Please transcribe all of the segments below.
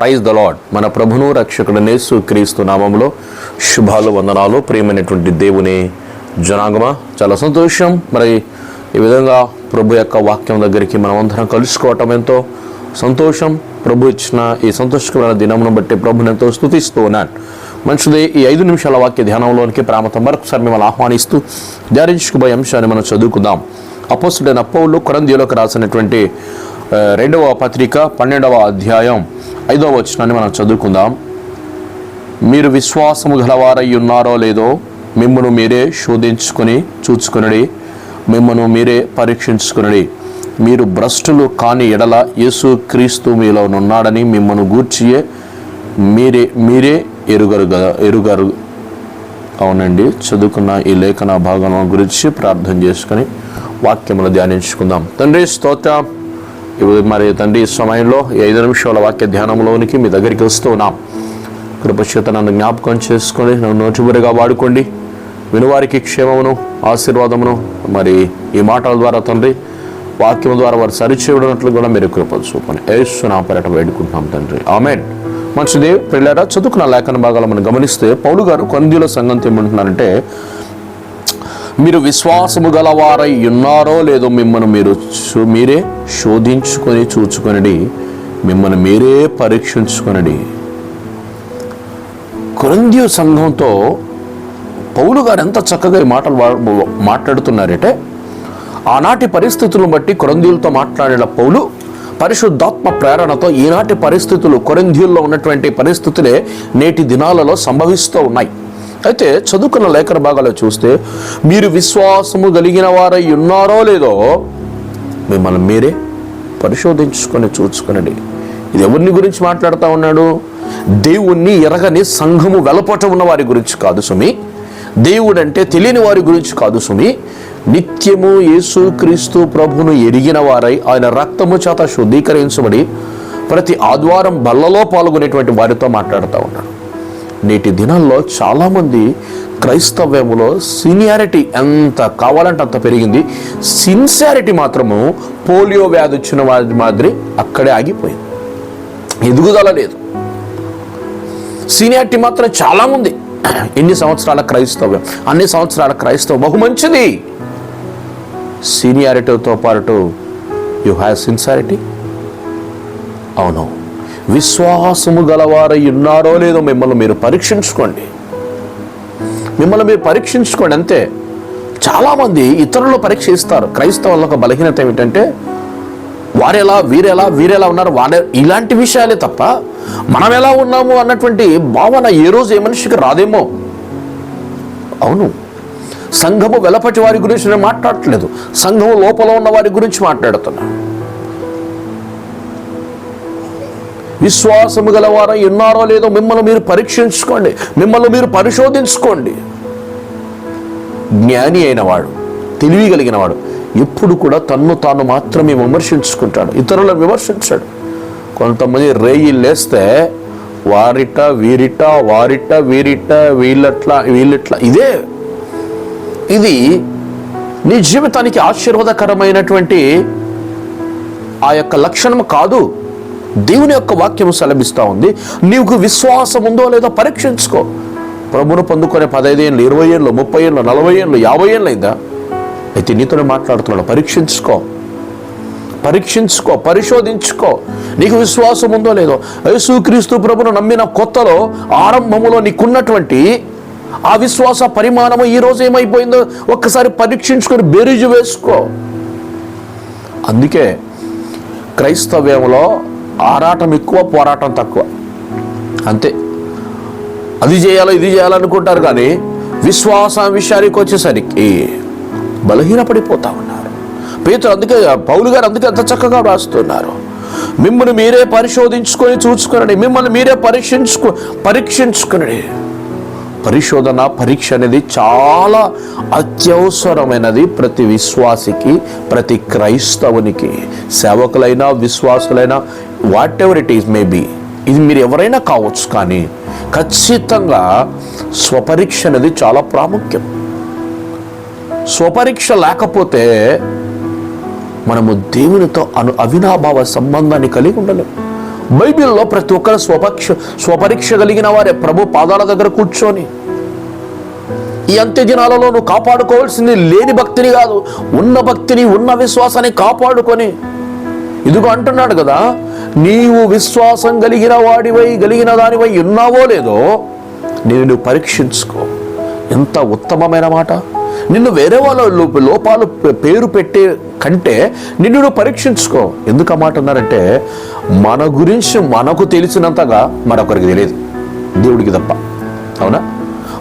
Praise the lord మన ప్రభును రక్షకుడు నేసు క్రీస్తు నామంలో శుభాలు వందనాలు ప్రియమైనటువంటి దేవుని జనాగమ? చాలా సంతోషం. మరి ఈ విధంగా ప్రభు యొక్క వాక్యం దగ్గరికి మనం అందరం కలుసుకోవటం ఎంతో సంతోషం. ప్రభు ఇచ్చిన ఈ సంతోషకరమైన దినమును బట్టి ప్రభుని ఎంతో స్థుతిస్తూ ఉన్నాను మంచిది ఈ ఐదు నిమిషాల వాక్య ధ్యానంలోనికి ప్రామతం మరొకసారి మిమ్మల్ని ఆహ్వానిస్తూ ధ్యానించుకుపోయే అంశాన్ని మనం చదువుకుందాం. అపోసుడైన పౌలు కొరందీలోకి రాసినటువంటి రెండవ పత్రిక పన్నెండవ అధ్యాయం. ఐదో వచనాన్ని మనం చదువుకుందాం. మీరు విశ్వాసము గలవారై ఉన్నారో లేదో మిమ్మను మీరే శోధించుకొని చూచుకునడి మిమ్మను మీరే పరీక్షించుకునడి. మీరు భ్రష్టులు కాని ఎడల యేసు క్రీస్తు మీలో ఉన్నాడని మిమ్మను గూర్చియే మీరే మీరే ఎరుగరు కదా ఎరుగరు. అవునండి చదువుకున్న ఈ లేఖన భాగం గురించి ప్రార్థన చేసుకొని వాక్యములు ధ్యానించుకుందాం. తండ్రి స్తోత్ర. ఇప్పుడు మరి తండ్రి ఈ సమయంలో ఐదు నిమిషాల వాక్య ధ్యానంలోనికి మీ దగ్గరికి వస్తూ ఉన్నాం కృపచేత నన్ను జ్ఞాపకం చేసుకొని నన్ను నోచుబురిగా వాడుకోండి. వినువారికి క్షేమమును ఆశీర్వాదమును మరి ఈ మాటల ద్వారా తండ్రి వాక్యం ద్వారా వారు సరిచేయడనట్లు కూడా మీరు కృప చూపని ఏసు నా పర్యటన వేడుకుంటున్నాం తండ్రి. ఆమెన్. మంచిది పిల్లరా చదువుకున్న లేఖన భాగాలు మనం గమనిస్తే పౌలు గారు కొందీల సంఘం ఏమంటున్నారంటే మీరు విశ్వాసము గలవారై ఉన్నారో లేదో మిమ్మల్ని మీరు చూ- మీరే శోధించుకొని చూచుకొనడి మిమ్మల్ని మీరే పరీక్షించుకొనడి. కొరంద్యు సంఘంతో పౌలు గారు ఎంత చక్కగా ఈ మాటలు వా- మాట్లాడుతున్నారంటే ఆనాటి పరిస్థితులను బట్టి కొరందీలతో మాట్లాడిన పౌలు పరిశుద్ధాత్మ ప్రేరణతో ఈనాటి పరిస్థితులు కొరందీల్లో ఉన్నటువంటి పరిస్థితులే నేటి దినాలలో సంభవిస్తూ ఉన్నాయి. అయితే చదువుకున్న లేఖన భాగాలు చూస్తే మీరు విశ్వాసము కలిగిన వారై ఉన్నారో లేదో మిమ్మల్ని మీరే పరిశోధించుకొని చూసుకునండి ఇది ఎవరిని గురించి మాట్లాడుతూ ఉన్నాడు? దేవుణ్ణి ఎరగని సంఘము వెలపట ఉన్న వారి గురించి కాదు సుమి. దేవుడంటే తెలియని వారి గురించి కాదు సుమి. నిత్యము యేసుక్రీస్తు ప్రభును ఎరిగిన వారై ఆయన రక్తము చేత శుద్ధీకరించబడి ప్రతి ఆదివారం బల్లలో పాల్గొనేటువంటి వారితో మాట్లాడుతూ ఉన్నాడు. నేటి దినాల్లో చాలామంది క్రైస్తవ్యములో సీనియారిటీ ఎంత కావాలంటే అంత పెరిగింది. సిన్సియారిటీ మాత్రము పోలియో వ్యాధి వచ్చిన వారి మాదిరి అక్కడే ఆగిపోయింది. ఎదుగుదల లేదు. సీనియారిటీ మాత్రం చాలా ఉంది ఎన్ని సంవత్సరాల క్రైస్తవ్యం అన్ని సంవత్సరాల క్రైస్తవం బహు మంచిది. సీనియారిటీతో పాటు యు హ్యావ్ సిన్సారిటీ అవును. విశ్వాసము గలవారై ఉన్నారో లేదో మిమ్మల్ని మీరు పరీక్షించుకోండి. మిమ్మల్ని మీరు పరీక్షించుకోండి. అంతే చాలామంది ఇతరులు పరీక్షిస్తారు. క్రైస్తవులకు బలహీనత ఏమిటంటే వారెలా వీరెలా వీరెలా ఉన్నారు? వారే ఇలాంటి విషయాలే తప్ప మనం ఎలా ఉన్నాము అన్నటువంటి భావన ఏ రోజు ఏ మనిషికి రాదేమో. అవును. సంఘము వెలపటి వారి గురించి నేను మాట్లాడట్లేదు. సంఘము లోపల ఉన్న వారి గురించి మాట్లాడుతున్నాను విశ్వాసము గలవారై ఉన్నారో లేదో మిమ్మల్ని మీరు పరీక్షించుకోండి. మిమ్మల్ని మీరు పరిశోధించుకోండి. జ్ఞాని అయిన వాడు తెలివి కలిగినవాడు ఎప్పుడు కూడా తన్ను తాను మాత్రమే విమర్శించుకుంటాడు ఇతరులను విమర్శించాడు. కొంతమంది రేయి లేస్తే వారిట వీరిట వారిట వీరిట వీళ్ళట్లా వీళ్ళట్లా ఇదే. ఇది నీ జీవితానికి ఆశీర్వాదకరమైనటువంటి ఆ యొక్క లక్షణం కాదు. దేవుని యొక్క వాక్యం సెలభిస్తూ ఉంది. నీకు విశ్వాసం ఉందో లేదో పరీక్షించుకో. ప్రభును పొందుకునే పదహైదు ఏళ్ళు ఇరవై ఏళ్ళు ముప్పై ఏళ్ళు నలభై ఏళ్ళు యాభై ఏళ్ళు అయిందా? అయితే నీతోనే మాట్లాడుతున్నాడు. పరీక్షించుకో. పరీక్షించుకో పరిశోధించుకో. నీకు విశ్వాసం ఉందో లేదో. యేసుక్రీస్తు ప్రభును నమ్మిన కొత్తలో ఆరంభములో నీకున్నటువంటి ఆ విశ్వాస పరిమాణము ఈ రోజు ఏమైపోయిందో ఒక్కసారి పరీక్షించుకొని బెరీజు వేసుకో. అందుకే క్రైస్తవ్యంలో ఆరాటం ఎక్కువ పోరాటం తక్కువ. అంతే. అది చేయాలో ఇది చేయాలనుకుంటారు కానీ విశ్వాసం విషయానికి వచ్చేసరికి బలహీనపడిపోతా ఉన్నారు. పేతులు అందుకే పౌలు గారు అందుకే అంత చక్కగా రాస్తున్నారు. మిమ్మల్ని మీరే పరిశోధించుకొని చూసుకునండి. మిమ్మల్ని మీరే పరీక్షించుకో పరీక్షించుకునండి. పరిశోధన పరీక్ష అనేది చాలా అత్యవసరమైనది ప్రతి విశ్వాసికి ప్రతి క్రైస్తవునికి. సేవకులైనా విశ్వాసులైనా whatever it is maybe ఇది మీరు ఎవరైనా కావచ్చు కానీ ఖచ్చితంగా స్వపరీక్ష అనేది చాలా ప్రాముఖ్యం. స్వపరీక్ష లేకపోతే మనము దేవునితో అను అవినాభావ సంబంధాన్ని కలిగి ఉండలేం. బైబిల్లో ప్రతి ఒక్కరు స్వపక్ష స్వపరీక్ష కలిగిన వారే. ప్రభు పాదాల దగ్గర కూర్చొని ఈ అంత్య దినాలలో నువ్వు కాపాడుకోవాల్సింది లేని భక్తిని కాదు ఉన్న భక్తిని ఉన్న విశ్వాసాన్ని కాపాడుకొని. ఇదిగో అంటున్నాడు కదా నీవు విశ్వాసం కలిగిన వాడివై కలిగిన దానివై ఉన్నావో లేదో నేను నువ్వు పరీక్షించుకో. ఎంత ఉత్తమమైన మాట. నిన్ను వేరే వాళ్ళ లోపాలు పేరు పెట్టే కంటే నిన్ను నువ్వు పరీక్షించుకో. ఎందుకు ఆ మాట అన్నారంటే మన గురించి మనకు తెలిసినంతగా మరొకరికి తెలియదు. దేవుడికి తప్ప. అవునా?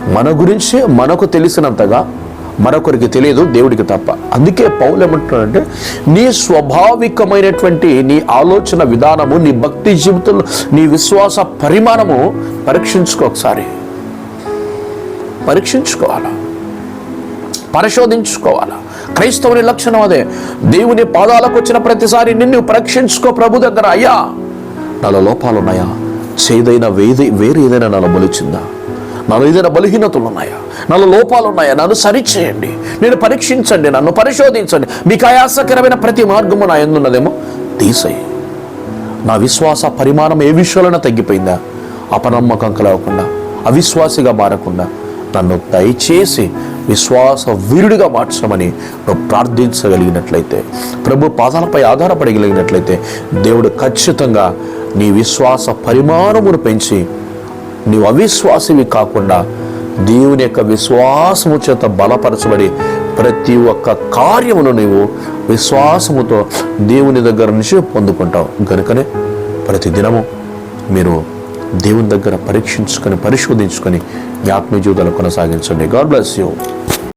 మన గురించి మనకు తెలిసినంతగా మరొకరికి తెలియదు దేవుడికి తప్ప. అందుకే పౌలు ఏమంటున్నాడంటే నీ స్వాభావికమైనటువంటి నీ ఆలోచన విధానము నీ భక్తి జీవితంలో నీ విశ్వాస పరిమాణము పరీక్షించుకో ఒకసారి. పరీక్షించుకోవాలా? పరిశోధించుకోవాలా? క్రైస్తవుని లక్షణం అదే. దేవుని పాదాలకు వచ్చిన ప్రతిసారి నిన్ను పరీక్షించుకో ప్రభు దగ్గర. అయ్యా నాలో లోపాలు ఉన్నాయా చేదైన వేది వేరే ఏదైనా నాలో మొలిచిందా? నాలో ఏదైనా బలహీనతలు ఉన్నాయా నాలో లోపాలు ఉన్నాయా నన్ను సరిచేయండి. నేను పరీక్షించండి నన్ను పరిశోధించండి. మీకు ఆయాసకరమైన ప్రతి మార్గము నా ఎందున్నదేమో తీసేయి. నా విశ్వాస పరిమాణం ఏ విషయంలోనే తగ్గిపోయిందా? అపనమ్మకం కలగకుండా అవిశ్వాసిగా మారకుండా నన్ను దయచేసి విశ్వాస వీరుడిగా మార్చమని నువ్వు ప్రార్థించగలిగినట్లయితే ప్రభు పాదాలపై ఆధారపడగలిగినట్లయితే దేవుడు ఖచ్చితంగా నీ విశ్వాస పరిమాణమును పెంచి నీవు అవిశ్వాసివి కాకుండా దేవుని యొక్క విశ్వాసము చేత బలపరచబడి ప్రతి ఒక్క కార్యమును నీవు విశ్వాసముతో దేవుని దగ్గర నుంచి పొందుకుంటావు. కనుకనే ప్రతి దినము మీరు దేవుని దగ్గర పరీక్షించుకొని పరిశోధించుకొని ఆత్మీయ జీవితాలు కొనసాగించండి. God bless you.